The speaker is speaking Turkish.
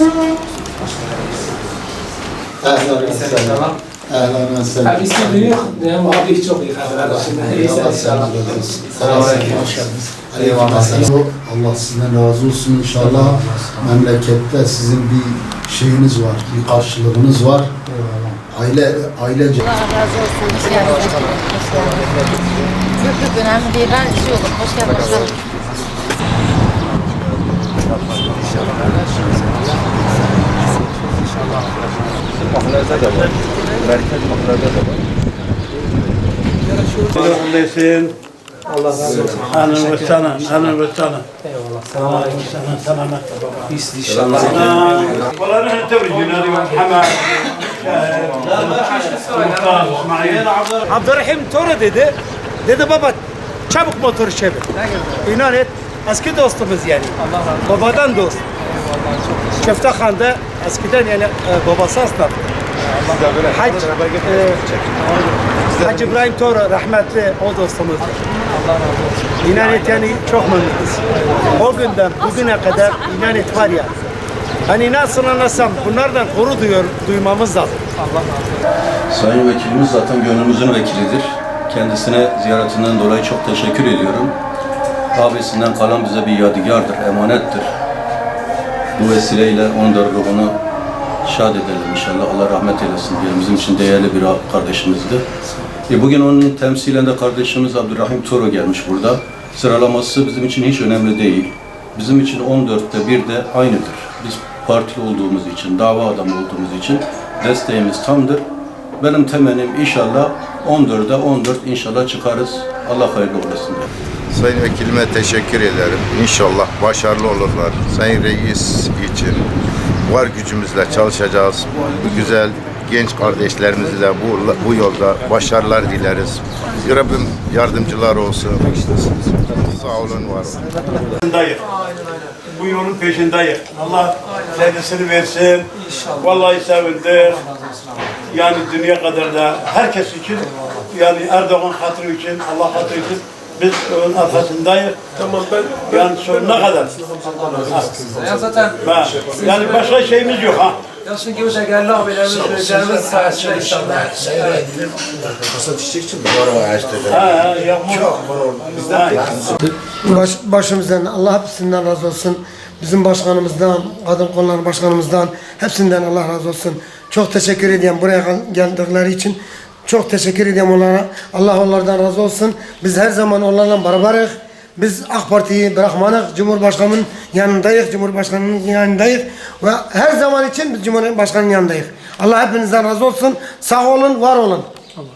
Selam. Selam. Duyuyor. Ne muhabbet çok iyi kadar. Şimdi iyisi inşallah. Selamünaleyküm. Hoş geldiniz. Eyvallah. Allah sizden razı olsun inşallah. Memlekette sizin bir şeyiniz var, bir karşılığınız var. Aile, ailece. Allah razı olsun. Hoş geldiniz. Hoş geldiniz. Yok yok önemli değil. Ben şey olur. Hoş Bizim mahallede de var. Merkez mahallede de var. Selamünaleyküm. Allah razı olsun. Anır ve sana, anır ve sana. Eyvallah. Selam aleyküm. Sana selamet. Biz inşallah. Valla ne tebrik günahı var. Hemen. Abdurrahim Tora dedi. Dedi baba çabuk motoru çevir. İnan et. Eski dostumuz yani. Allah razı olsun. Babadan dost. Köftehan'da eskiden yani e, babası esnaf. Hac, e, Hacı İbrahim Toro rahmetli o dostumuzdur. İnan et yani çok memnunuz. O günden bugüne kadar inan et var ya. Hani nasıl anlasam bunlardan koru duyuyor, duymamız lazım. Sayın Vekilimiz zaten gönlümüzün vekilidir. Kendisine ziyaretinden dolayı çok teşekkür ediyorum. Abisinden kalan bize bir yadigardır, emanettir. Bu vesileyle onun da ruhunu şad edelim inşallah. Allah rahmet eylesin diye bizim için değerli bir kardeşimizdi. E bugün onun temsilinde kardeşimiz Abdurrahim Toro gelmiş burada. Sıralaması bizim için hiç önemli değil. Bizim için 14'te bir de aynıdır. Biz partili olduğumuz için, dava adamı olduğumuz için desteğimiz tamdır. Benim temennim inşallah 14'e 14 inşallah çıkarız. Allah hayırlı olsun. Sayın Vekilime teşekkür ederim. İnşallah başarılı olurlar. Sayın Reis için var gücümüzle çalışacağız. Bu güzel genç kardeşlerimizle bu, bu yolda başarılar dileriz. Rabbim yardımcılar olsun. Sağ olun, var olun. peşindeyiz. Bu yolun peşindeyiz. Allah sevgisini versin. Vallahi sevindir. Yani dünya kadar da herkes için yani Erdoğan hatırı için, Allah hatırı için biz onun arkasındayız. Tamam ben yani sonuna kadar. Ya zaten Ha, Yani başka şeyimiz yok ha. yaşın gibi şekerli abilerimiz, büyüklerimiz sayesinde inşallah. Ha, ha, yapma. Ha. Baş, başımızdan Allah hepsinden razı olsun. Bizim başkanımızdan, kadın kolları başkanımızdan hepsinden Allah razı olsun. Çok teşekkür ediyorum buraya gel- geldikleri için. Çok teşekkür ediyorum onlara. Allah onlardan razı olsun. Biz her zaman onlarla beraberiz. Biz AK Parti'yi bırakmadık. Cumhurbaşkanının yanındayız. Cumhurbaşkanının yanındayız. Ve her zaman için biz Cumhurbaşkanının yanındayız. Allah hepinizden razı olsun. Sağ olun, var olun.